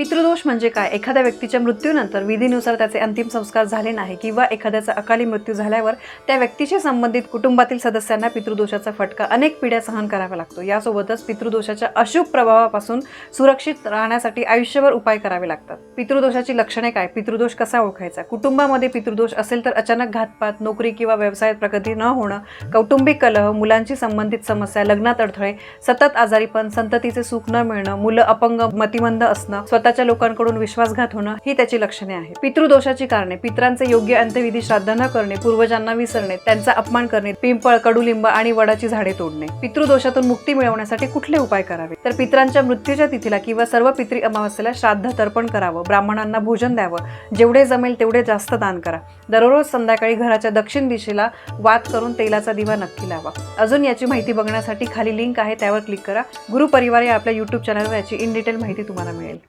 पितृदोष म्हणजे काय? एखाद्या व्यक्तीच्या मृत्यूनंतर विधीनुसार त्याचे अंतिम संस्कार झाले नाही किंवा एखाद्याचा अकाली मृत्यू झाल्यावर त्या व्यक्तीशी संबंधित कुटुंबातील सदस्यांना पितृदोषाचा फटका अनेक पिढ्या सहन करावा लागतो. यासोबतच पितृदोषाच्या अशुभ प्रभावापासून सुरक्षित राहण्यासाठी आयुष्यभर उपाय करावे लागतात. पितृदोषाची लक्षणे काय? पितृदोष कसा ओळखायचा? कुटुंबामध्ये पितृदोष असेल तर अचानक घातपात नोकरी किंवा व्यवसायात प्रगती न होणं कौटुंबिक कलह मुलांशी संबंधित समस्या लग्नात अडथळे सतत आजारीपण संततीचे सुख न मिळणं मुलं अपंग मतिमंद असणं स्वतः स्वतःच्या लोकांकडून विश्वासघात होणं ही त्याची लक्षणे आहेत. पितृदोषाची कारणे पित्रांचे योग्य अंत्यविधी श्राद्ध न करणे पूर्वजांना विसरणे त्यांचा अपमान करणे पिंपळ कडुलिंब आणि वडाची झाडे तोडणे पितृदोषातून मुक्ती मिळवण्यासाठी कुठले उपाय करावे? तर पित्रांच्या मृत्यूच्या तिथीला किंवा सर्व पितृ अमावस्येला श्राद्ध तर्पण करावं ब्राह्मणांना भोजन द्यावं जेवढे जमेल तेवढे जास्त दान करा. दररोज संध्याकाळी घराच्या दक्षिण दिशेला वात करून तेलाचा दिवा नक्की लावा. अजून याची माहिती बघण्यासाठी खाली लिंक आहे त्यावर क्लिक करा. गुरुपरिवार या आपल्या युट्यूब चॅनलवर याची इन डिटेल माहिती तुम्हाला मिळेल.